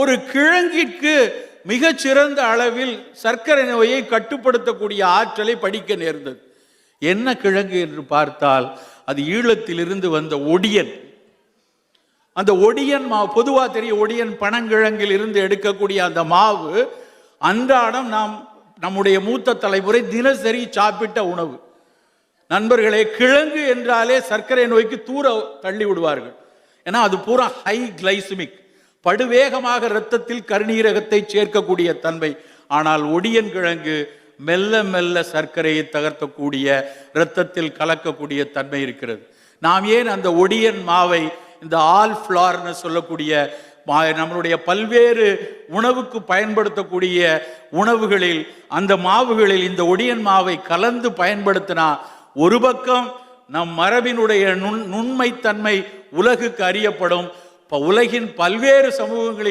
ஒரு கிழங்கிற்கு மிகச்சிறந்த அளவில் சர்க்கரை நோயை கட்டுப்படுத்தக்கூடிய ஆற்றலை படிக்க நேர்ந்தது. என்ன கிழங்கு என்று பார்த்தால் அது ஈழத்திலிருந்து வந்த ஒடியன். அந்த ஒடியன் மாவு பொதுவாக தெரிய ஒடியன் பனங்கிழங்கில் இருந்து எடுக்கக்கூடிய அந்த மாவு அன்றாடம் நாம் நம்முடைய மூத்த தலைமுறை தினசரி சாப்பிட்ட உணவு. நண்பர்களே கிழங்கு என்றாலே சர்க்கரை நோய்க்கு தூர தள்ளி விடுவார்கள். ஏன்னா அது பூரா ஹை கிளைசிமிக் படுவேகமாக இரத்தத்தில் கருநீரகத்தை சேர்க்கக்கூடிய தன்மை. ஆனால் ஒடியன் கிழங்கு மெல்ல மெல்ல சர்க்கரையை தகர்த்தக்கூடிய இரத்தத்தில் கலக்கக்கூடிய தன்மை இருக்கிறது. நாம் ஏன் அந்த ஒடியன் மாவை இந்த ஆல் ஃப்ளார்னு சொல்லக்கூடிய மா- நம்மளுடைய பல்வேறு உணவுக்கு பயன்படுத்தக்கூடிய உணவுகளில் அந்த மாவுகளில் இந்த ஒடியன் மாவை கலந்து பயன்படுத்தினா ஒரு பக்கம் நம் மரபினுடைய நுண் நுண்மைத்தன்மை உலகுக்கு அறியப்படும் உலகின் பல்வேறு சமூகங்களின்